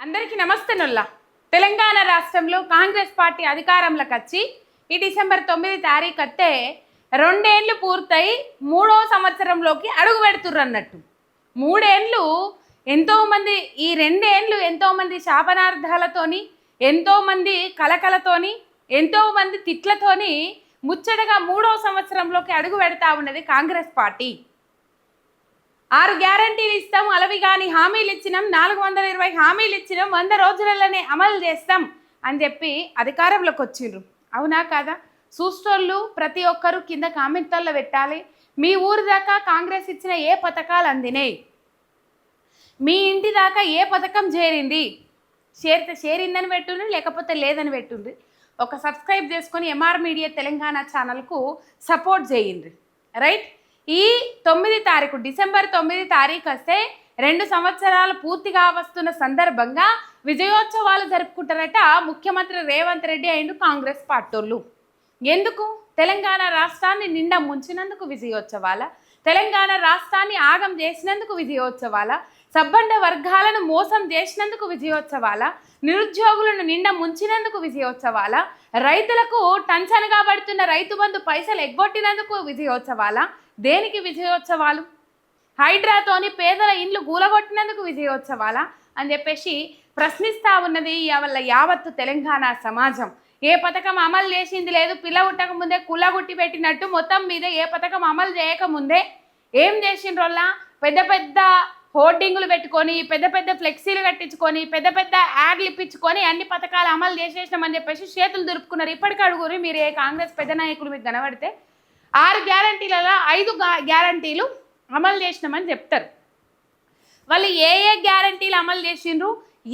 అందరికీ నమస్తే నొల్లా. తెలంగాణ రాష్ట్రంలో కాంగ్రెస్ పార్టీ అధికారంలోకి వచ్చి ఈ డిసెంబర్ తొమ్మిది తారీఖు అత్తే రెండేండ్లు పూర్తయి మూడో సంవత్సరంలోకి అడుగు పెడుతుర్రు అన్నట్టు మూడేండ్లు ఎంతోమంది ఈ రెండేండ్లు ఎంతోమంది శాపనార్థాలతోని ఎంతోమంది కలకలతోని ఎంతోమంది తిట్లతోని ముచ్చటగా మూడో సంవత్సరంలోకి అడుగు పెడతా ఉన్నది కాంగ్రెస్ పార్టీ. ఆరు గ్యారంటీలు ఇస్తాం అలవి కానీ హామీలు ఇచ్చినాం నాలుగు వందల ఇరవై హామీలు ఇచ్చినాం వంద రోజులలోనే అమలు చేస్తాం అని చెప్పి అధికారంలోకి వచ్చిండ్రు. అవునా కాదా? చూస్తోళ్ళు ప్రతి ఒక్కరూ కింద కామెంట్లలో పెట్టాలి. మీ ఊరి దాకా కాంగ్రెస్ ఇచ్చిన ఏ పథకాలు అందినాయి? మీ ఇంటి దాకా ఏ పథకం చేరింది? చేరితే చేరిందని పెట్టుండ్రి లేకపోతే లేదని పెట్టుండ్రి? ఒక సబ్స్క్రైబ్ చేసుకొని ఎంఆర్ మీడియా తెలంగాణ ఛానల్కు సపోర్ట్ చేయండి. రైట్? ఈ తొమ్మిది తారీఖు డిసెంబర్ తొమ్మిది తారీఖు వస్తే రెండు సంవత్సరాలు పూర్తిగా వస్తున్న సందర్భంగా విజయోత్సవాలు జరుపుకుంటారట ముఖ్యమంత్రి రేవంత్ రెడ్డి అండ్ కాంగ్రెస్ పార్టీలు. ఎందుకు? తెలంగాణ రాష్ట్రాన్ని నిండా ముంచినందుకు విజయోత్సవాల తెలంగాణ రాష్ట్రాన్ని ఆగం చేసినందుకు విజయోత్సవాల సబ్బండ వర్గాలను మోసం చేసినందుకు విజయోత్సవాల నిరుద్యోగులను నిండా ముంచినందుకు విజయోత్సవాల రైతులకు టంచనగా పడుతున్న రైతు బంధు పైసలు ఎగ్గొట్టినందుకు విజయోత్సవాల. దేనికి విజయోత్సవాలు? హైడ్రాతోని పేదల ఇండ్లు గూలగొట్టినందుకు విజయోత్సవాల అని చెప్పేసి ప్రశ్నిస్తా ఉన్నది వాళ్ళ యావత్తు తెలంగాణ సమాజం. ఏ పథకం అమలు చేసింది లేదు పిల్ల పుట్టక ముందే కుల్లగుట్టి పెట్టినట్టు మొత్తం మీద ఏ పథకం అమలు చేయకముందే ఏం చేసిండ్రోల్లా పెద్ద పెద్ద హోర్డింగులు పెట్టుకొని పెద్ద పెద్ద ఫ్లెక్సీలు కట్టించుకొని పెద్ద పెద్ద యాడ్లు ఇప్పించుకొని అన్ని పథకాలు అమలు చేసేసినామని చెప్పేసి చేతులు దురుపుకున్నారు ఇప్పటికడుగురు మీరు ఏ కాంగ్రెస్ పెద్ద నాయకులు మీకు కనబడితే ఆరు గ్యారంటీలలో ఐదు గ్యారంటీలు అమలు చేసినామని చెప్తారు. వాళ్ళు ఏ ఏ గ్యారంటీలు అమలు చేసిండ్రు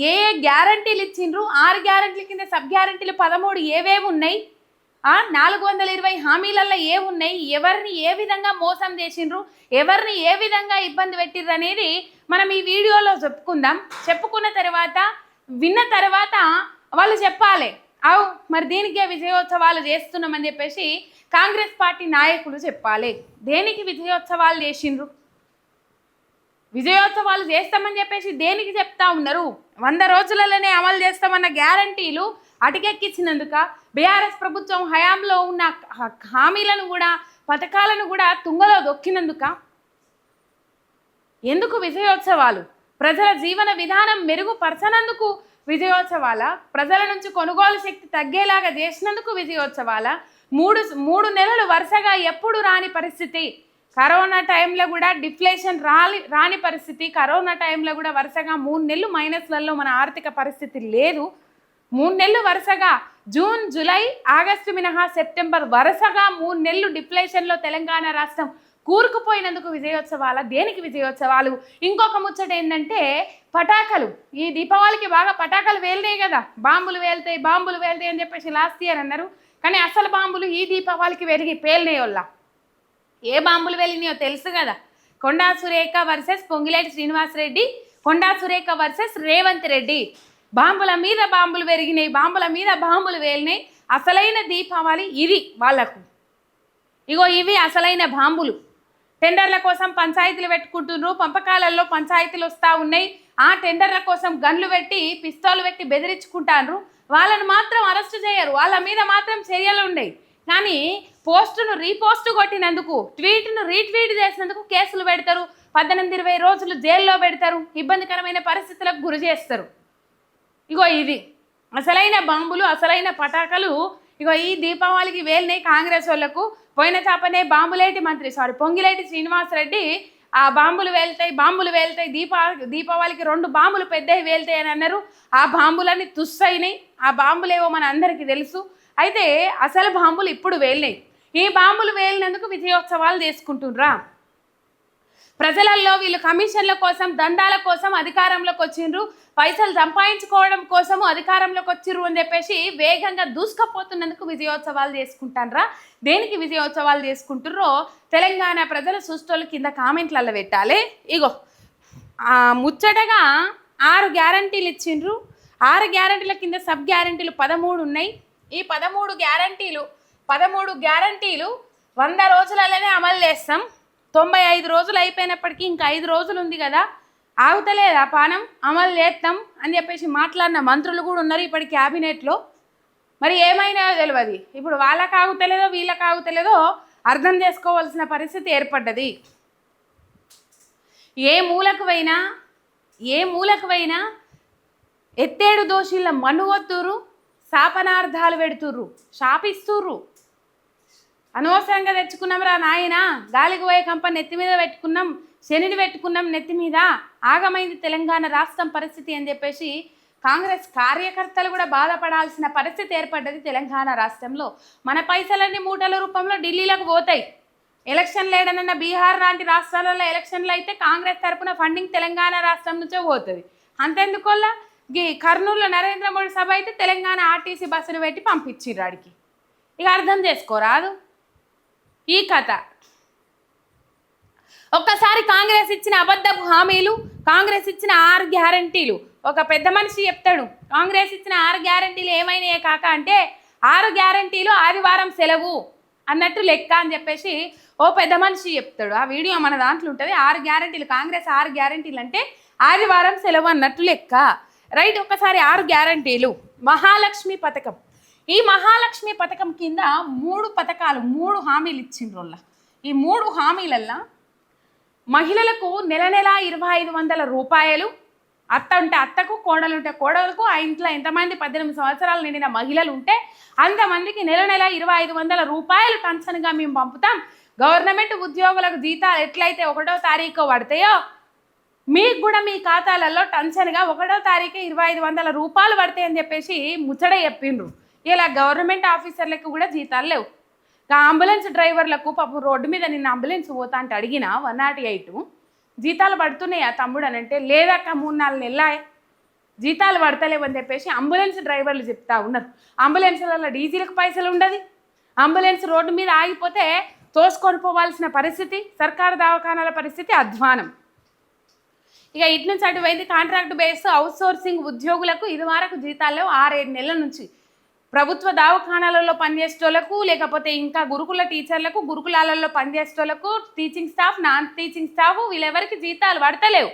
ఏ ఏ గ్యారంటీలు ఇచ్చిండ్రు ఆరు గ్యారంటీల కింద సబ్ గ్యారంటీలు పదమూడు ఏవేవి ఉన్నాయి ఆ నాలుగు వందల ఇరవై హామీలలో ఏమున్నాయి ఎవరిని ఏ విధంగా మోసం చేసిండ్రు? ఎవరిని ఏ విధంగా ఇబ్బంది పెట్టిర్రు అనేది మనం ఈ వీడియోలో చెప్పుకుందాం. చెప్పుకున్న తర్వాత విన్న తర్వాత వాళ్ళు చెప్పాలి. అవు మరి దీనికే విజయోత్సవాలు చేస్తున్నామని చెప్పేసి కాంగ్రెస్ పార్టీ నాయకులు చెప్పాలి. దేనికి విజయోత్సవాలు చేసిండ్రు? విజయోత్సవాలు చేస్తామని చెప్పేసి దేనికి చెప్తా ఉన్నారు? వంద రోజులలోనే అమలు చేస్తామన్న గ్యారంటీలు అటుకెక్కించినందుక బీఆర్ఎస్ ప్రభుత్వం హయాంలో ఉన్న హామీలను కూడా పథకాలను కూడా తుంగలో దొక్కినందుక ఎందుకు విజయోత్సవాలు? ప్రజల జీవన విధానం మెరుగుపరచనందుకు విజయోత్సవాల? ప్రజల నుంచి కొనుగోలు శక్తి తగ్గేలాగా చేసినందుకు విజయోత్సవాల? మూడు మూడు నెలలు వరుసగా ఎప్పుడు రాని పరిస్థితి? కరోనా టైంలో కూడా డిఫ్లేషన్ రాలి రాని పరిస్థితి. కరోనా టైంలో కూడా వరుసగా మూడు నెలలు మైనస్లలో మన ఆర్థిక పరిస్థితి లేదు. మూడు నెలలు వరుసగా జూన్ జూలై ఆగస్టు మినహా సెప్టెంబర్ వరుసగా మూడు నెలలు డిప్లేషన్లో తెలంగాణ రాష్ట్రం కూరుకుపోయినందుకు విజయోత్సవాల దేనికి విజయోత్సవాలు? ఇంకొక ముచ్చట ఏంటంటే పటాకలు. ఈ దీపావళికి బాగా పటాకలు వేలినాయి కదా. బాంబులు వేలుతాయి బాంబులు వేలుతాయి అని చెప్పేసి లాస్ట్ ఇయర్ అన్నారు. కానీ అసలు బాంబులు ఈ దీపావళికి వెలిగి పేలినాయి వాళ్ళ ఏ బాంబులు వెళ్ళినాయో తెలుసు కదా. Konda Surekha versus Ponguleti Srinivasa Reddy Konda Surekha versus Revanth Reddy. బాంబుల మీద బాంబులు పెరిగినాయి బాంబుల మీద బాంబులు వేలినాయి. అసలైన దీపావళి ఇది వాళ్ళకు. ఇగో ఇవి అసలైన బాంబులు. టెండర్ల కోసం పంచాయతీలు పెట్టుకుంటున్నారు పంపకాలలో పంచాయతీలు వస్తూ ఉన్నాయి. ఆ టెండర్ల కోసం గన్లు పెట్టి పిస్తోలు పెట్టి బెదిరించుకుంటారు వాళ్ళని మాత్రం అరెస్ట్ చేయరు. వాళ్ళ మీద మాత్రం చర్యలు ఉన్నాయి కానీ పోస్టును రీపోస్ట్ కొట్టినందుకు ట్వీట్ను రీట్వీట్ చేసినందుకు కేసులు పెడతారు. పద్దెనిమిది ఇరవై రోజులు జైల్లో పెడతారు. ఇబ్బందికరమైన పరిస్థితులకు గురి చేస్తారు. ఇగో ఇది. అసలైన బాంబులు అసలైన పటాకలు ఇగో ఈ దీపావళికి వేలినాయి కాంగ్రెస్ వాళ్ళకు పోయిన చాపనే బాంబులేటి మంత్రి సారీ పొంగిలేటి శ్రీనివాసరెడ్డి ఆ బాంబులు వేలుతాయి బాంబులు వేలుతాయి దీపా దీపావళికి రెండు బాంబులు పెద్దవి వేలుతాయి అని అన్నారు. ఆ బాంబులన్నీ తుస్సైనాయి ఆ బాంబులేవో మన అందరికీ తెలుసు. అయితే అసలు బాంబులు ఇప్పుడు వేలినాయి ఈ బాంబులు వేలినందుకు విజయోత్సవాలు చేసుకుంటుండ్రా. ప్రజలలో వీళ్ళు కమిషన్ల కోసం దందాల కోసం అధికారంలోకి వచ్చిండ్రు. పైసలు సంపాదించుకోవడం కోసము అధికారంలోకి వచ్చిర్రు అని చెప్పేసి వేగంగా దూసుకపోతున్నందుకు విజయోత్సవాలు చేసుకుంటాన్రా. దేనికి విజయోత్సవాలు చేసుకుంటుర్రో? తెలంగాణ ప్రజలు సృష్టోళ్ళు కింద కామెంట్లలో పెట్టాలి. ఇగో ముచ్చటగా ఆరు గ్యారంటీలు ఇచ్చిండ్రు. ఆరు గ్యారంటీల కింద సబ్ గ్యారంటీలు పదమూడు ఉన్నాయి. ఈ పదమూడు గ్యారంటీలు పదమూడు గ్యారంటీలు వంద రోజులలోనే అమలు చేస్తాం. తొంభై ఐదు రోజులు అయిపోయినప్పటికీ ఇంకా ఐదు రోజులు ఉంది కదా. ఆగుతలేదా పానం? అమలు చేస్తాం అని చెప్పేసి మాట్లాడిన మంత్రులు కూడా ఉన్నారు ఇప్పటి క్యాబినెట్లో. మరి ఏమైనా తెలియదు. ఇప్పుడు వాళ్ళకు ఆగుతలేదో వీళ్ళకు ఆగుతలేదో అర్థం చేసుకోవాల్సిన పరిస్థితి ఏర్పడ్డది. ఏ మూలకు పోయినా ఏ మూలకు పోయినా ఎత్తేడు దోషుల మనువత్తురు శాపనార్థాలు పెడుతుర్రు శాపిస్తుర్రు. అనవసరంగా తెచ్చుకున్నాం రా నాయన. గాలికి పోయే కంప నెత్తి మీద పెట్టుకున్నాం శనిని పెట్టుకున్నాం నెత్తి మీద. ఆగమైంది తెలంగాణ రాష్ట్రం పరిస్థితి అని చెప్పేసి కాంగ్రెస్ కార్యకర్తలు కూడా బాధపడాల్సిన పరిస్థితి ఏర్పడ్డది తెలంగాణ రాష్ట్రంలో. మన పైసలన్నీ మూటల రూపంలో ఢిల్లీలకు పోతాయి. ఎలక్షన్ లేడనన్న బీహార్ లాంటి రాష్ట్రాలలో ఎలక్షన్లు అయితే కాంగ్రెస్ తరపున ఫండింగ్ తెలంగాణ రాష్ట్రం నుంచే పోతుంది. అంతెందుకోల్లా? గీ కర్నూలులో నరేంద్ర మోడీ సభ అయితే తెలంగాణ ఆర్టీసీ బస్సును పెట్టి పంపించిర్రు ఆడికి. ఇక అర్థం చేసుకోరాదు. ఈ కథ. ఒక్కసారి కాంగ్రెస్ ఇచ్చిన అబద్ధపు హామీలు కాంగ్రెస్ ఇచ్చిన ఆరు గ్యారంటీలు. ఒక పెద్ద మనిషి చెప్తాడు కాంగ్రెస్ ఇచ్చిన ఆరు గ్యారంటీలు ఏమైనాయే కాక? అంటే ఆరు గ్యారంటీలు ఆదివారం సెలవు అన్నట్టు లెక్క అని చెప్పేసి ఓ పెద్ద మనిషి చెప్తాడు. ఆ వీడియో మన దాంట్లో ఉంటుంది. ఆరు గ్యారంటీలు కాంగ్రెస్ ఆరు గ్యారంటీలు అంటే ఆదివారం సెలవు అన్నట్టు లెక్క. రైట్ ఒకసారి ఆరు గ్యారంటీలు. మహాలక్ష్మి పథకం. ఈ మహాలక్ష్మి పథకం కింద మూడు పథకాలు మూడు హామీలు ఇచ్చిండ్రు ఈ మూడు హామీలల్లా మహిళలకు నెల నెల ఇరవై ఐదు వందల రూపాయలు అత్త ఉంటే అత్తకు కోడలు ఉంటే కోడలకు ఆ ఇంట్లో ఎంతమంది పద్దెనిమిది సంవత్సరాలు నిండిన మహిళలు ఉంటే అంతమందికి నెల నెల ఇరవై ఐదు వందల రూపాయలు టన్సన్గా మేము పంపుతాం. గవర్నమెంట్ ఉద్యోగులకు జీతాలు ఎట్లయితే ఒకటో తారీఖు పడతాయో మీకు కూడా మీ ఖాతాలలో టెన్షన్గా ఒకటో తారీఖు ఇరవై ఐదు వందల రూపాయలు పడతాయని చెప్పేసి ముచ్చట చెప్పిండ్రు. ఇలా గవర్నమెంట్ ఆఫీసర్లకు కూడా జీతాలు లేవు. అంబులెన్స్ డ్రైవర్లకు పాపం రోడ్డు మీద నిన్న అంబులెన్స్ పోతా అంటే అడిగిన వన్ నాట్ ఎయిట్. జీతాలు పడుతున్నాయా తమ్ముడు అని అంటే లేదక్క మూడు నాలుగు నెలలాయే. జీతాలు పడతలేవని చెప్పేసి అంబులెన్స్ డ్రైవర్లు చెప్తా ఉన్నారు. అంబులెన్స్లలో డీజిల్కి పైసలు ఉండదు. అంబులెన్స్ రోడ్డు మీద ఆగిపోతే తోసుకొని పోవాల్సిన పరిస్థితి సర్కారు దవాఖానాల పరిస్థితి అధ్వానం. ఇక ఇటు నుంచి అటువైంది కాంట్రాక్ట్ బేస్ అవుట్ సోర్సింగ్ ఉద్యోగులకు ఇది వరకు జీతాలు ఆరేడు నెలల నుంచి ప్రభుత్వ దవాఖానాలలో పనిచేసేటోళ్ళకు లేకపోతే ఇంకా గురుకుల టీచర్లకు గురుకులాలలో పనిచేసేటోళ్ళకు teaching staff non teaching staff వీళ్ళెవరికి జీతాలు పడతలేవు.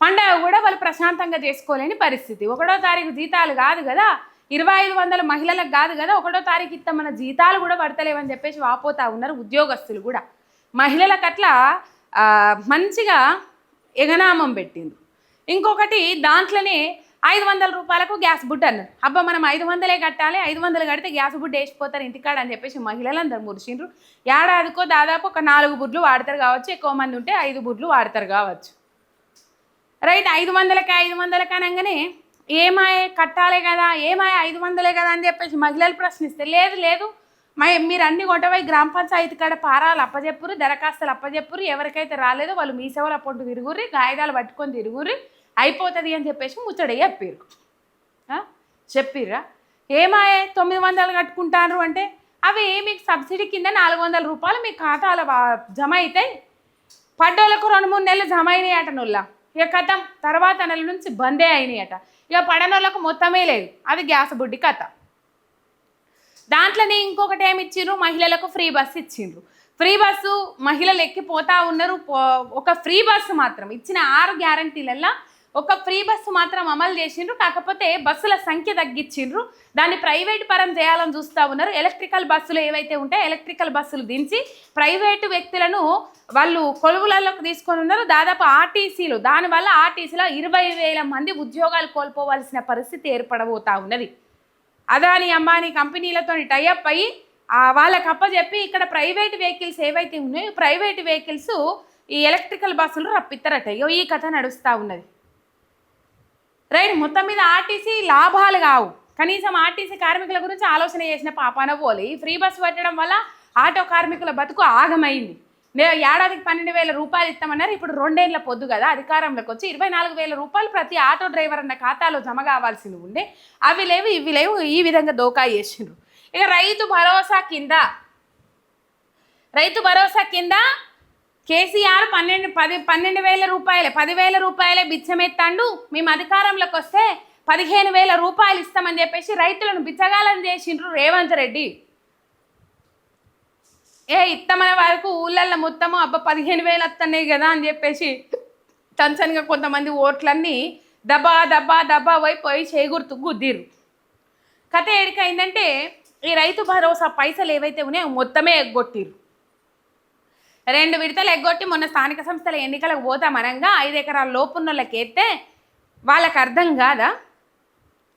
పండగ కూడా వాళ్ళు ప్రశాంతంగా చేసుకోలేని పరిస్థితి. ఒకటో తారీఖు జీతాలు కాదు కదా. ఇరవై ఐదు వందల మహిళలకు కాదు కదా. ఒకటో తారీఖు ఇత్త మన జీతాలు కూడా పడతలేవని చెప్పేసి వాపోతా ఉన్నారు ఉద్యోగస్తులు కూడా. మహిళలకు అట్లా మంచిగా ఎగనామం పెట్టింది ఇంకొకటి దాంట్లోనే ఐదు వందల రూపాయలకు గ్యాస్ బుడ్ అన్నారు అబ్బా మనం ఐదు వందలే కట్టాలి ఐదు వందలు కడితే గ్యాస్ బుడ్ వేసిపోతారు ఇంటికాడ అని చెప్పేసి మహిళలందరూ మురిసిండ్రు. ఏడాదికో దాదాపు ఒక నాలుగు బుడ్లు వాడతారు కావచ్చు ఎక్కువ మంది ఉంటే ఐదు బుడ్లు వాడతారు కావచ్చు. రైట్ ఐదు వందలకి ఐదు వందలకి అనగానే ఏమాయ కట్టాలి కదా ఏమాయ ఐదు వందలే కదా అని చెప్పేసి మహిళలు ప్రశ్నిస్తే లేదు లేదు మా మీరు అన్ని కొట్టవై గ్రామ పంచాయతీ కాడ పారాలు అప్పజెప్పురు దరఖాస్తులు అప్పజెప్పురు ఎవరికైతే రాలేదో వాళ్ళు మీ సేవలు పొట్టు తిరుగుర్రి కాగితాలు పట్టుకొని తిరుగుర్రి అయిపోతుంది అని చెప్పేసి ముచ్చడే చెప్పారు చెప్పిర్రా? ఏమాయే తొమ్మిది వందలు కట్టుకుంటారు అంటే అవి మీకు సబ్సిడీ కింద నాలుగు వందల రూపాయలు మీ ఖాతాలో జమ అవుతాయి పడ్డోళ్ళకు రెండు మూడు నెలలు జమ అయినాయి అట నుల్ల ఇక కథం తర్వాత నెల నుంచి బందే అయినాయి అట ఇక పడనోళ్ళకు మొత్తమే లేదు. అది గ్యాస్ బుడ్డి కథ. దాంట్లోనే ఇంకొకటి ఏమి ఇచ్చిండ్రు మహిళలకు ఫ్రీ బస్సు ఇచ్చిండ్రు ఫ్రీ బస్సు మహిళలు ఎక్కిపోతా ఉన్నారు. ఒక ఫ్రీ బస్సు మాత్రం. ఇచ్చిన ఆరు గ్యారంటీలల్లో ఒక ఫ్రీ బస్సు మాత్రం అమలు చేసిండ్రు కాకపోతే బస్సుల సంఖ్య తగ్గించిండ్రు. దాన్ని ప్రైవేట్ పరం చేయాలని చూస్తూ ఉన్నారు. ఎలక్ట్రికల్ బస్సులు ఏవైతే ఉంటాయో ఎలక్ట్రికల్ బస్సులు దించి ప్రైవేటు వ్యక్తులను వాళ్ళు కొలువులలోకి తీసుకొని ఉన్నారు. దాదాపు ఆర్టీసీలు దానివల్ల ఆర్టీసీలో ఇరవై వేల మంది ఉద్యోగాలు కోల్పోవాల్సిన పరిస్థితి ఏర్పడబోతా ఉన్నది. అదాని అంబానీ కంపెనీలతో టైఅప్ అయ్యి వాళ్ళకి అప్పచెప్పి ఇక్కడ ప్రైవేట్ వెహికల్స్ ఏవైతే ఉన్నాయో ప్రైవేట్ వెహికల్స్ ఈ ఎలక్ట్రికల్ బస్సులు రప్పిస్తారట ఈ కథ నడుస్తూ ఉన్నది. రైట్ మొత్తం మీద ఆర్టీసీ లాభాలు కావు. కనీసం ఆర్టీసీ కార్మికుల గురించి ఆలోచన చేసిన పాపాన పోలి ఫ్రీ బస్సు పెట్టడం వల్ల ఆటో కార్మికుల బతుకు ఆగమైంది. నే ఏడాదికి పన్నెండు వేల రూపాయలు ఇస్తామన్నారు ఇప్పుడు రెండేళ్ళ పొద్దు కదా అధికారంలోకి వచ్చి ఇరవై నాలుగు వేల రూపాయలు ప్రతి ఆటో డ్రైవర్ అన్న ఖాతాలో జమ కావాల్సింది ఉండే. అవి లేవు ఇవి లేవు ఈ విధంగా దోకా చేసిండ్రు. ఇక రైతు భరోసా కింద రైతు భరోసా కింద కేసీఆర్ పన్నెండు పది పన్నెండు వేల రూపాయలే పదివేల రూపాయలే బిచ్చమెత్తాండు. మేము అధికారంలోకి వస్తే పదిహేను వేల రూపాయలు ఇస్తామని చెప్పేసి రైతులను బిచ్చగాలని చేసిండ్రు రేవంత్ రెడ్డి. ఏ ఇత్తమనే వరకు ఊళ్ళల్లో మొత్తము అబ్బా పదిహేను వేలు వస్తున్నాయి కదా అని చెప్పేసి టన్సన్గా కొంతమంది ఓట్లన్నీ దబా దబా దబా పోయి పోయి చేగుర్తు గుద్దిరు కథ ఏడికైందంటే ఈ రైతు భరోసా పైసలు ఏవైతే ఉన్నాయో మొత్తమే ఎగ్గొట్టిరు రెండు విడతలు ఎగ్గొట్టి మొన్న స్థానిక సంస్థల ఎన్నికలకు పోతామనంగా ఐదు ఎకరాల లోపున్నోళ్ళకి ఎత్తే వాళ్ళకి అర్థం కాదా?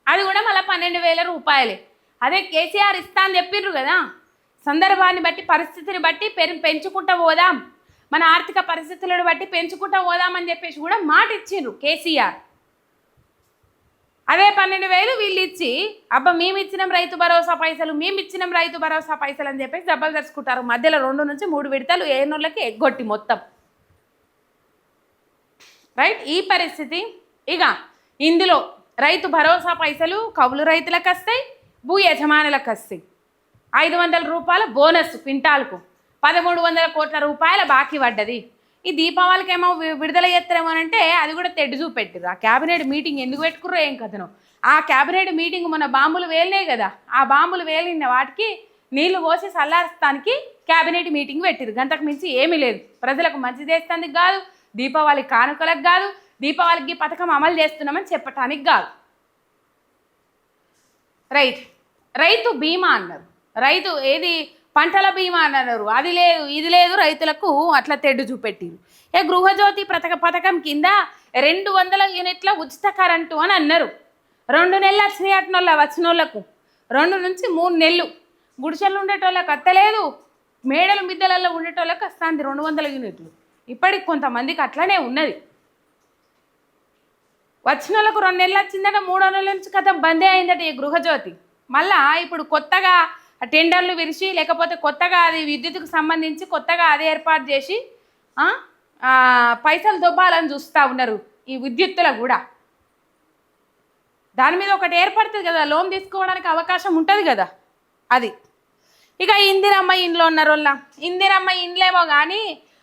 అది కూడా మళ్ళీ పన్నెండు వేల రూపాయలే. అదే కేసీఆర్ ఇస్తా అని చెప్పిండ్రు కదా. సందర్భాన్ని బట్టి పరిస్థితిని బట్టి పెరు పెంచుకుంటూ పోదాం. మన ఆర్థిక పరిస్థితులను బట్టి పెంచుకుంటూ పోదామని చెప్పేసి కూడా మాట ఇచ్చిండ్రు కేసీఆర్. అదే పన్నెండు వేలు వీళ్ళు ఇచ్చి అబ్బా మేము ఇచ్చినాం రైతు భరోసా పైసలు మేము ఇచ్చినాం రైతు భరోసా పైసలు అని చెప్పేసి దెబ్బలు తెచ్చుకుంటారు మధ్యలో రెండు నుంచి మూడు విడతలు ఏనోళ్ళకి ఎగ్గొట్టి మొత్తం. రైట్? ఈ పరిస్థితి. ఇక ఇందులో రైతు భరోసా పైసలు కౌలు రైతులకు వస్తాయి భూ యజమానులకు వస్తాయి. ఐదు వందల రూపాయల బోనస్ క్వింటాల్కు. పదమూడు వందల కోట్ల రూపాయల బాకీ పడ్డది. ఈ దీపావళికి ఏమో విడుదల చేస్తారేమో అంటే అది కూడా తెడ్డు చూపెట్టిరు ఆ క్యాబినెట్ మీటింగ్ ఎందుకు పెట్టుకుర్రో ఏం కథను. ఆ క్యాబినెట్ మీటింగ్ మన బాంబులు వేలినాయి కదా ఆ బాంబులు వేలిన వాటికి నీళ్ళు పోసి చల్లార్స్తానికి క్యాబినెట్ మీటింగ్ పెట్టిరు గంతకు మించి ఏమీ లేదు. ప్రజలకు మంచి చేస్తానికి కాదు దీపావళి కానుకలకు కాదు దీపావళికి ఈ పథకం అమలు చేస్తున్నామని చెప్పటానికి కాదు. రైట్. రైతు బీమా అన్నారు. రైతు ఏది పంటల బీమా అని అన్నారు. అది లేదు ఇది లేదు రైతులకు అట్లా తెడ్డు చూపెట్టిరు. ఏ గృహజ్యోతి పథక పథకం కింద రెండు వందల యూనిట్ల ఉచిత కరెంటు అని అన్నారు. రెండు నెలలు వచ్చినాయి అట్నోళ్ళ వచ్చినోళ్ళకు. రెండు నుంచి మూడు నెలలు. గుడిసెలు ఉండేటోళ్ళకి అత్తలేదు. మేడలు మిద్దెలలో ఉండేటోళ్ళకి వస్తుంది రెండు వందల యూనిట్లు. ఇప్పటికి కొంతమందికి అట్లనే ఉన్నది. వచ్చిన వాళ్ళకు రెండు నెలలు వచ్చిందట మూడో నెలల నుంచి కథ బందే అయిందట ఈ గృహజ్యోతి. మళ్ళా ఇప్పుడు కొత్తగా టెండర్లు విరిచి లేకపోతే కొత్తగా అది విద్యుత్కు సంబంధించి కొత్తగా అది ఏర్పాటు చేసి పైసలు దొబ్బాలని చూస్తూ ఉన్నారు ఈ విద్యుత్తులో కూడా. దాని మీద ఒకటి ఏర్పడుతుంది కదా లోన్ తీసుకోవడానికి అవకాశం ఉంటుంది కదా అది. ఇక ఇందిరమ్మ ఇంట్లో ఉన్నారు వాళ్ళ ఇందిరమ్మ ఇండ్లేమో కానీ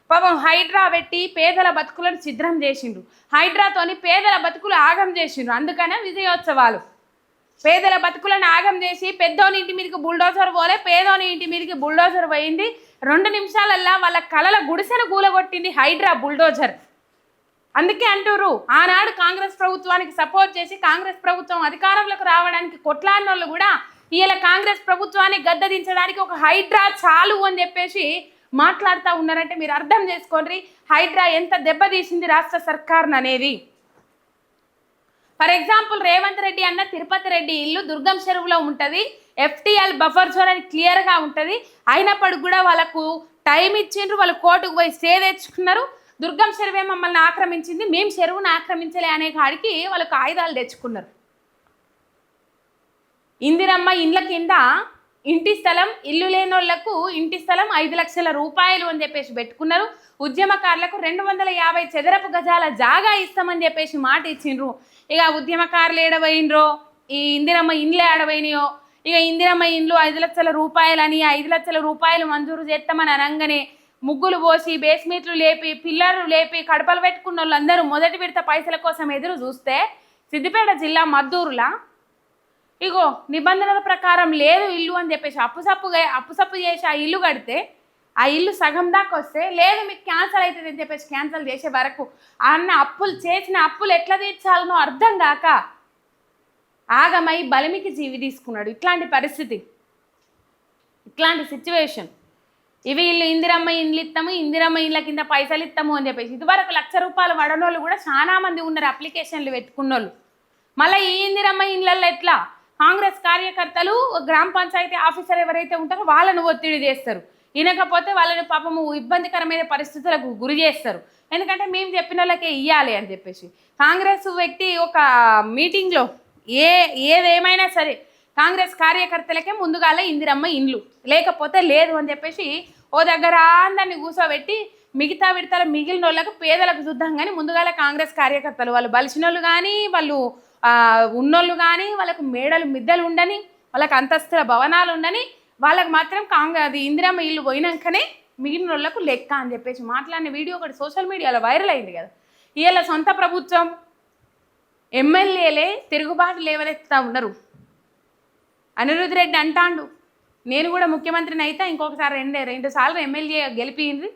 పాపం హైడ్రా పెట్టి పేదల బతుకులను ఛిద్రం చేసిండ్రు. హైడ్రాతోని పేదల బతుకులు ఆగం చేసిండ్రు అందుకనే విజయోత్సవాలు. పేదల బతుకులను ఆగం చేసి పెద్దోని ఇంటి మీదకి బుల్డోజర్ పోలే పేదోని ఇంటి మీదకి బుల్డోజర్ పోయింది. రెండు నిమిషాలల్లా వాళ్ళ కలల గుడిసెను కూలగొట్టింది హైడ్రా బుల్డోజర్. అందుకే అంటారు ఆనాడు కాంగ్రెస్ ప్రభుత్వానికి సపోర్ట్ చేసి కాంగ్రెస్ ప్రభుత్వం అధికారంలోకి రావడానికి కొట్లాడిన వాళ్ళు కూడా ఇలా కాంగ్రెస్ ప్రభుత్వాన్ని గద్దదించడానికి ఒక హైడ్రా చాలు అని చెప్పేసి మాట్లాడుతూ ఉన్నారంటే మీరు అర్థం చేసుకోండి హైడ్రా ఎంత దెబ్బతీసింది రాష్ట్ర సర్కార్ని అనేది ఫర్ ఎగ్జాంపుల్ రేవంత్ రెడ్డి అన్న తిరుపతి రెడ్డి ఇల్లు దుర్గం చెరువులో ఉంటుంది. ఎఫ్టీఎల్ బఫర్ జోన్ అని క్లియర్గా ఉంటుంది. అయినప్పటికి కూడా వాళ్ళకు టైం ఇచ్చిండ్రు వాళ్ళు కోర్టుకు పోయి స్టే తెచ్చుకున్నారు. దుర్గం చెరువే మమ్మల్ని ఆక్రమించింది మేము చెరువును ఆక్రమించలే అనే కాడికి వాళ్ళు ఆయుధాలు తెచ్చుకున్నారు. ఇందిరమ్మ ఇండ్ల కింద ఇంటి స్థలం ఇల్లు లేనోళ్ళకు ఇంటి స్థలం ఐదు లక్షల రూపాయలు అని చెప్పేసి పెట్టుకున్నారు. ఉద్యమకారులకు రెండు వందల యాభై చదరపు గజాల జాగా ఇస్తామని చెప్పేసి మాట ఇచ్చిండ్రు. ఇక ఉద్యమకారులు ఏడవైనరో ఈ ఇందిరమ్మ ఇండ్లు ఏడవైనయో? ఇక ఇందిరమ్మ ఇండ్లు ఐదు లక్షల రూపాయలని ఐదు లక్షల రూపాయలు మంజూరు చేస్తామని అనగానే ముగ్గులు పోసి బేస్మెంట్లు లేపి పిల్లర్లు లేపి కడపలు పెట్టుకున్న వాళ్ళందరూ మొదటి విడత పైసల కోసం ఎదురు చూస్తే సిద్దిపేట జిల్లా మద్దూరులా? ఇగో నిబంధనల ప్రకారం లేదు ఇల్లు అని చెప్పేసి అప్పుసప్పుగా అప్పుసప్పు చేసి ఆ ఇల్లు కడితే ఆ ఇల్లు సగం దాకా వస్తే లేదు మీకు క్యాన్సల్ అవుతుంది అని చెప్పేసి క్యాన్సల్ చేసే వరకు ఆ అన్న అప్పులు చేసిన అప్పులు ఎట్లా తీర్చాలనో అర్థం కాక ఆగమై బలిమికి జీవి తీసుకున్నాడు. ఇట్లాంటి పరిస్థితి. ఇట్లాంటి సిచ్యువేషన్ ఇవి ఇల్లు ఇందిరమ్మ ఇండ్లు ఇస్తాము ఇందిరమ్మ ఇండ్ల కింద పైసలు ఇస్తాము అని చెప్పేసి. ఇదివరకు లక్ష రూపాయలు పడనోళ్ళు కూడా చాలా మంది ఉన్నారు అప్లికేషన్లు పెట్టుకున్నోళ్ళు. మళ్ళీ ఈ ఇందిరమ్మ ఇండ్లలో ఎట్లా? కాంగ్రెస్ కార్యకర్తలు గ్రామ పంచాయతీ ఆఫీసర్ ఎవరైతే ఉంటారో వాళ్ళను ఒత్తిడి చేస్తారు. వినకపోతే వాళ్ళని పాపము ఇబ్బందికరమైన పరిస్థితులకు గురి చేస్తారు. ఎందుకంటే మేము చెప్పిన వాళ్ళకే ఇవ్వాలి అని చెప్పేసి. కాంగ్రెస్ వ్యక్తి ఒక మీటింగ్లో ఏ ఏదేమైనా సరే కాంగ్రెస్ కార్యకర్తలకే ముందుగాల ఇందిరమ్మ ఇండ్లు. లేకపోతే లేదు అని చెప్పేసి ఓ దగ్గర అందరినీ కూర్చోబెట్టి మిగతా విడతల మిగిలిన వాళ్ళకు పేదలకు చూద్దాం కానీ ముందుగాల కాంగ్రెస్ కార్యకర్తలు. వాళ్ళు బలిసినోళ్ళు కానీ వాళ్ళు ఉన్నోళ్ళు కానీ వాళ్ళకు మేడలు మిద్దెలు ఉండని వాళ్ళకి అంతస్తుల భవనాలు ఉండని వాళ్ళకి మాత్రం కాంగ్రెస్ అది ఇందిరమ్మ ఇల్లు పోయినాకనే మిగిలిన వాళ్ళకు లెక్క అని చెప్పేసి మాట్లాడిన వీడియో ఒకటి సోషల్ మీడియాలో వైరల్ అయింది కదా. ఇవాళ సొంత ప్రభుత్వం ఎమ్మెల్యేలే తిరుగుబాటు లేవనెత్తుతా ఉన్నారు అనిరుద్ధ్ రెడ్డి అంటాండు నేను కూడా ముఖ్యమంత్రిని అయితే ఇంకొకసారి రెండు రెండు సార్లు ఎమ్మెల్యే గెలిపింది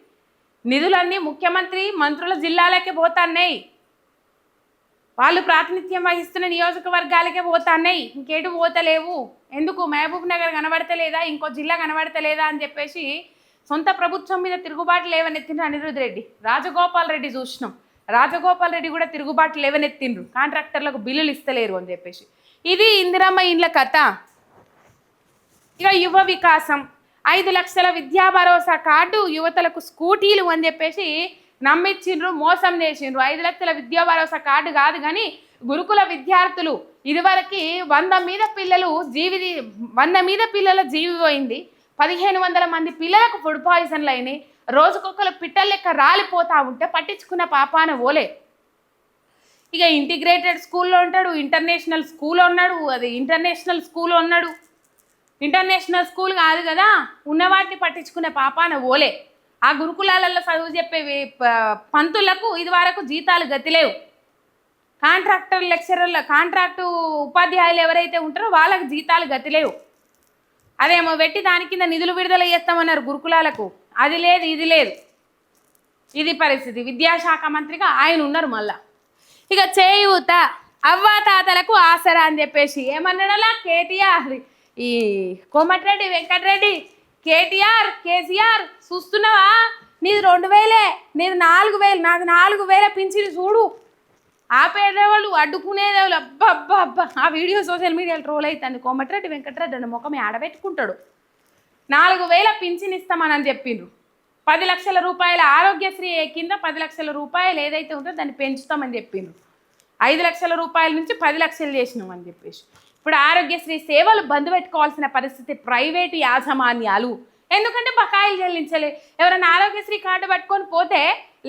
నిధులన్నీ ముఖ్యమంత్రి మంత్రుల జిల్లాలకే పోతాన్నాయి. వాళ్ళు ప్రాతినిధ్యం వహిస్తున్న నియోజకవర్గాలకే పోతాన్నాయి. ఇంకేటు పోతలేవు. ఎందుకు? మహబూబ్ నగర్ కనబడతలేదా? ఇంకో జిల్లా కనబడతలేదా అని చెప్పేసి సొంత ప్రభుత్వం మీద తిరుగుబాటు లేవనెత్తిండ్రు అనిరుద్ రెడ్డి. రాజగోపాల్ రెడ్డి చూసినాం. రాజగోపాల్ రెడ్డి కూడా తిరుగుబాటు లేవనెత్తిండ్రు. కాంట్రాక్టర్లకు బిల్లులు ఇస్తలేరు అని చెప్పేసి. ఇది ఇందిరమ్మ ఇండ్ల కథ. ఇక యువ వికాసం. ఐదు లక్షల విద్యా భరోసా కార్డు యువతలకు స్కూటీలు అని చెప్పేసి నమ్మిచ్చిండ్రు మోసం చేసిండ్రు. ఐదు లక్షల విద్యా భరోసా కార్డు కాదు కానీ గురుకుల విద్యార్థులు ఇదివరకు వంద మీద పిల్లలు జీవి వంద మీద పిల్లల జీవి పోయింది. పదిహేను వందల మంది పిల్లలకు ఫుడ్ పాయిజన్లు అయినాయి. రోజుకొకరు పిట్టల లెక్క రాలిపోతా ఉంటే పట్టించుకున్న పాపాన ఓలే ఇక ఇంటిగ్రేటెడ్ స్కూల్లో ఉంటాడు ఇంటర్నేషనల్ స్కూల్ ఉన్నాడు అది ఇంటర్నేషనల్ స్కూల్ ఉన్నాడు. ఇంటర్నేషనల్ స్కూల్ కాదు కదా ఉన్నవాటిని పట్టించుకునే పాపాన ఓలే ఆ గురుకులాలలో చదువు చెప్పే ప- పంతులకు ఇది వరకు జీతాలు గతిలేవు కాంట్రాక్టర్ లెక్చరర్ల కాంట్రాక్టు ఉపాధ్యాయులు ఎవరైతే ఉంటారో వాళ్ళకి జీతాలు గతిలేవు అదేమో పెట్టి దాని కింద నిధులు విడుదల చేస్తామన్నారు గురుకులాలకు. అది లేదు ఇది లేదు. ఇది పరిస్థితి. విద్యాశాఖ మంత్రిగా ఆయన ఉన్నారు మళ్ళా. ఇక చేయూత అవ్వా తాతలకు ఆసరా అని చెప్పేసి ఏమన్నాడలా? కేటీఆర్. ఈ కోమటిరెడ్డి వెంకటరెడ్డి కేటీఆర్ కేసీఆర్ చూస్తున్నావా? నీది రెండు వేలే నీది నాలుగు వేలు నాది నాలుగు వేల పింఛను చూడు. ఆపేదేవాళ్ళు అడ్డుకునేదేవాళ్ళు. అబ్బా అబ్బా అబ్బా ఆ వీడియో సోషల్ మీడియాలో ట్రోల్ అవుతుంది కోమటిరెడ్డి వెంకటరెడ్డి అన్న ముఖం ఆడబెట్టుకుంటాడు. నాలుగు వేల పింఛన్ ఇస్తామని చెప్పిండ్రు. పది లక్షల రూపాయల ఆరోగ్యశ్రీ కింద పది లక్షల రూపాయలు ఏదైతే ఉందో దాన్ని పెంచుతామని చెప్పిండ్రు. ఐదు లక్షల రూపాయల నుంచి పది లక్షలు చేసినాం అని చెప్పేసి. ఇప్పుడు ఆరోగ్యశ్రీ సేవలు బంద్ పెట్టుకోవాల్సిన పరిస్థితి ప్రైవేటు యాజమాన్యాలు. ఎందుకంటే బకాయిలు చెల్లించలే. ఎవరైనా ఆరోగ్యశ్రీ కార్డు పట్టుకొని పోతే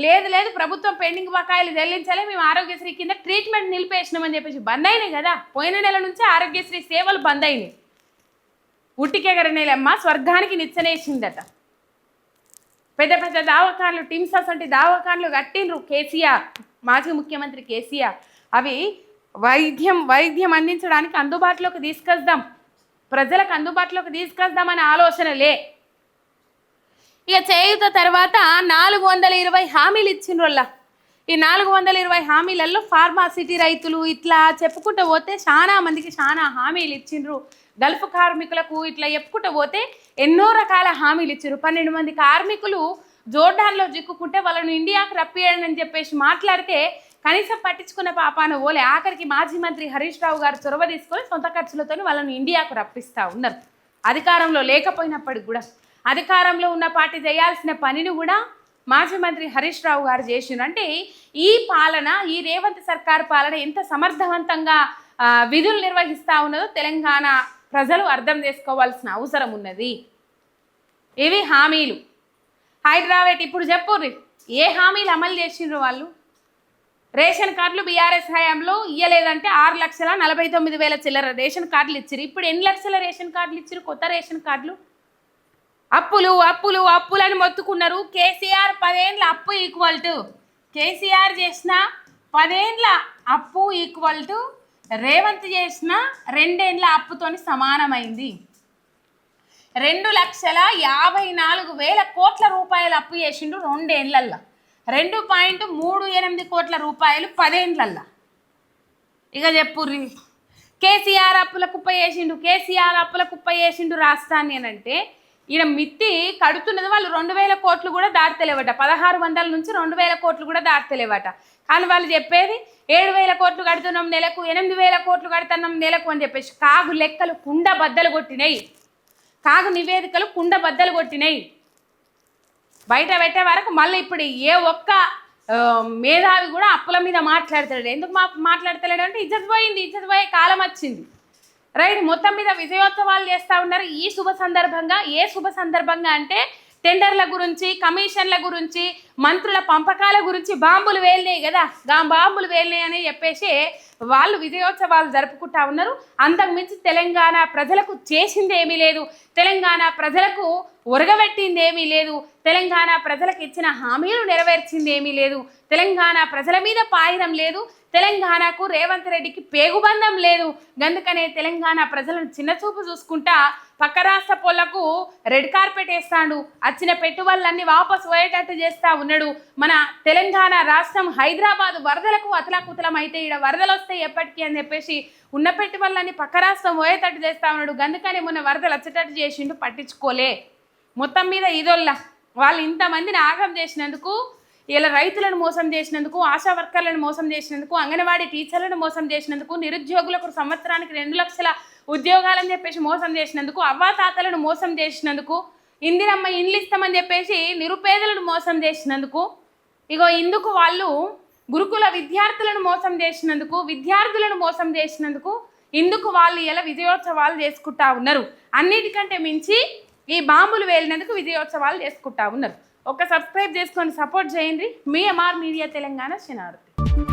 లేదు లేదు ప్రభుత్వం పెండింగ్ బకాయిలు చెల్లించలే మేము ఆరోగ్యశ్రీ కింద ట్రీట్మెంట్ నిలిపేసినామని చెప్పేసి బంద్ అయినాయి కదా. పోయిన నెల నుంచి ఆరోగ్యశ్రీ సేవలు బంద్ అయినాయి. ఉట్టికెగరనేలమ్మ స్వర్గానికి నిచ్చనేసిందట. పెద్ద పెద్ద దావకాన్లు టిమ్స్ వంటి దావకాన్లు కట్టిండ్రు కేసీఆర్ మాజీ ముఖ్యమంత్రి కేసీఆర్. అవి వైద్యం వైద్యం అందించడానికి అందుబాటులోకి తీసుకొద్దాం. ప్రజలకు అందుబాటులోకి తీసుకొద్దామనే ఆలోచన లే ఇక చేయుత తర్వాత నాలుగు వందల ఇరవై హామీలు ఇచ్చిండ్రు ఈ నాలుగు వందల ఇరవై హామీలలో ఫార్మాసిటీ రైతులు ఇట్లా చెప్పుకుంటూ పోతే చాలా మందికి చాలా హామీలు ఇచ్చిండ్రు. గల్ఫ్ కార్మికులకు ఇట్లా చెప్పుకుంటూ పోతే ఎన్నో రకాల హామీలు ఇచ్చారు పన్నెండు మంది కార్మికులు జోర్డాన్లో చిక్కుకుంటే వాళ్ళని ఇండియాకు రప్పియండి అని చెప్పేసి మాట్లాడితే కనీసం పట్టించుకున్న పాపాను ఓలే. ఆఖరికి మాజీ మంత్రి హరీష్ రావు గారు చొరవ తీసుకొని సొంత ఖర్చులతో వాళ్ళను ఇండియాకు రప్పిస్తూ ఉన్నారు. అధికారంలో లేకపోయినప్పటికి కూడా అధికారంలో ఉన్న పార్టీ చేయాల్సిన పనిని కూడా మాజీ మంత్రి హరీష్ రావు గారు చేసిండ్రు. అంటే ఈ పాలన ఈ రేవంత్ సర్కార్ పాలన ఎంత సమర్థవంతంగా విధులు నిర్వహిస్తూ ఉన్నదో తెలంగాణ ప్రజలు అర్థం చేసుకోవాల్సిన అవసరం ఉన్నది. ఇవి హామీలు? హైదరాబాద్ ఇప్పుడు చెప్పుర్రి ఏ హామీలు అమలు చేసిండ్రు వాళ్ళు? రేషన్ కార్డులు బీఆర్ఎస్ హయాంలో ఇయ్యలేదంటే ఆరు లక్షల నలభై తొమ్మిది వేల చిల్లర రేషన్ కార్డులు ఇచ్చిరు ఇప్పుడు ఎన్ని లక్షల రేషన్ కార్డులు ఇచ్చిరు కొత్త రేషన్ కార్డులు? అప్పులు అప్పులు అప్పులని మొత్తుకున్నారు. కేసీఆర్ పదేండ్ల అప్పు ఈక్వల్ టు కేసీఆర్ చేసిన పదేండ్ల అప్పు ఈక్వల్ టు రేవంత్ చేసిన రెండేండ్ల అప్పుతోని సమానమైంది. రెండు లక్షల యాభై నాలుగు వేల కోట్ల రూపాయల అప్పు చేసిండు రెండేండ్లల్లో. రెండు పాయింట్ మూడు ఎనిమిది కోట్ల రూపాయలు పదేండ్లల్లా. ఇక చెప్పుర్రి. కేసీఆర్ అప్పుల కుప్ప చేసిండు కేసీఆర్ అప్పుల కుప్ప చేసిండు రాష్ట్రాన్ని అని అంటే ఈయన మిత్తి కడుతున్నది వాళ్ళు రెండు వేల కోట్లు కూడా దాటలేవట. పదహారు వందల నుంచి రెండు వేల కోట్లు కూడా దాటలేవట. కానీ వాళ్ళు చెప్పేది ఏడు వేల కోట్లు కడుతున్నాం నెలకు ఎనిమిది వేల కోట్లు కడుతున్నాం నెలకు అని చెప్పేసి కాగు లెక్కలు కుండ బద్దలు కొట్టినాయి. కాగు నివేదికలు కుండ బద్దలు కొట్టినాయి. బయట పెట్టే వరకు మళ్ళీ ఇప్పుడు ఏ ఒక్క మేధావి కూడా అప్పుల మీద మాట్లాడతాడు ఎందుకు మా మాట్లాడతలేడు అంటే ఇజ్జత్ పోయింది ఇజ్జత్ పోయే కాలం వచ్చింది. రైట్ మొత్తం మీద విజయోత్సవాలు చేస్తూ ఉన్నారు. ఈ శుభ సందర్భంగా ఏ శుభ సందర్భంగా అంటే టెండర్ల గురించి కమిషన్ల గురించి మంత్రుల పంపకాల గురించి బాంబులు వేలినాయి కదా. గా బాంబులు వేలినాయి అని చెప్పేసి వాళ్ళు విజయోత్సవాలు జరుపుకుంటా ఉన్నారు. అంతకుమించి తెలంగాణ ప్రజలకు చేసింది ఏమీ లేదు. తెలంగాణ ప్రజలకు ఉరగబెట్టిందేమీ లేదు. తెలంగాణ ప్రజలకు ఇచ్చిన హామీలు నెరవేర్చింది ఏమీ లేదు. తెలంగాణ ప్రజల మీద పాయడం లేదు. తెలంగాణకు రేవంత్ రెడ్డికి పేగుబంధం లేదు. గందుకనే తెలంగాణ ప్రజలను చిన్నచూపు చూసుకుంటా పక్క రాష్ట్ర పొలకు రెడ్ కార్పెట్ వేస్తాడు. వచ్చిన పెట్టుబడులన్నీ వాపసు పోయేటట్టు చేస్తా ఉన్నాడు. మన తెలంగాణ రాష్ట్రం హైదరాబాద్ వరదలకు అతలాకుతలం అయితే ఇక్కడ వరదలు వస్తాయి ఎప్పటికీ అని చెప్పేసి ఉన్న పెట్టుబడులన్నీ పక్క రాష్ట్రం పోయేటట్టు చేస్తా ఉన్నాడు. గందుకనే మొన్న వరదలు వచ్చేటట్టు చేసిండు పట్టించుకోలే. మొత్తం మీద ఇదొల్లా. వాళ్ళు ఇంతమందిని ఆగం చేసినందుకు ఇలా రైతులను మోసం చేసినందుకు ఆశా వర్కర్లను మోసం చేసినందుకు అంగన్వాడీ టీచర్లను మోసం చేసినందుకు నిరుద్యోగులకు సంవత్సరానికి రెండు లక్షల ఉద్యోగాలని చెప్పేసి మోసం చేసినందుకు అవ్వాతాతలను మోసం చేసినందుకు ఇందిరమ్మ ఇండ్లు ఇస్తామని చెప్పేసి నిరుపేదలను మోసం చేసినందుకు ఇగో ఇందుకు వాళ్ళు గురుకుల విద్యార్థులను మోసం చేసినందుకు విద్యార్థులను మోసం చేసినందుకు ఇందుకు వాళ్ళు ఇలా విజయోత్సవాలు చేసుకుంటా ఉన్నారు. అన్నిటికంటే మించి ఈ బాంబులు వేలినందుకు విజయోత్సవాలు చేసుకుంటా ఉన్నారు. ఒక సబ్స్క్రైబ్ చేసుకొని సపోర్ట్ చేయండి. మీ ఎంఆర్ మీడియా తెలంగాణ శనార్థి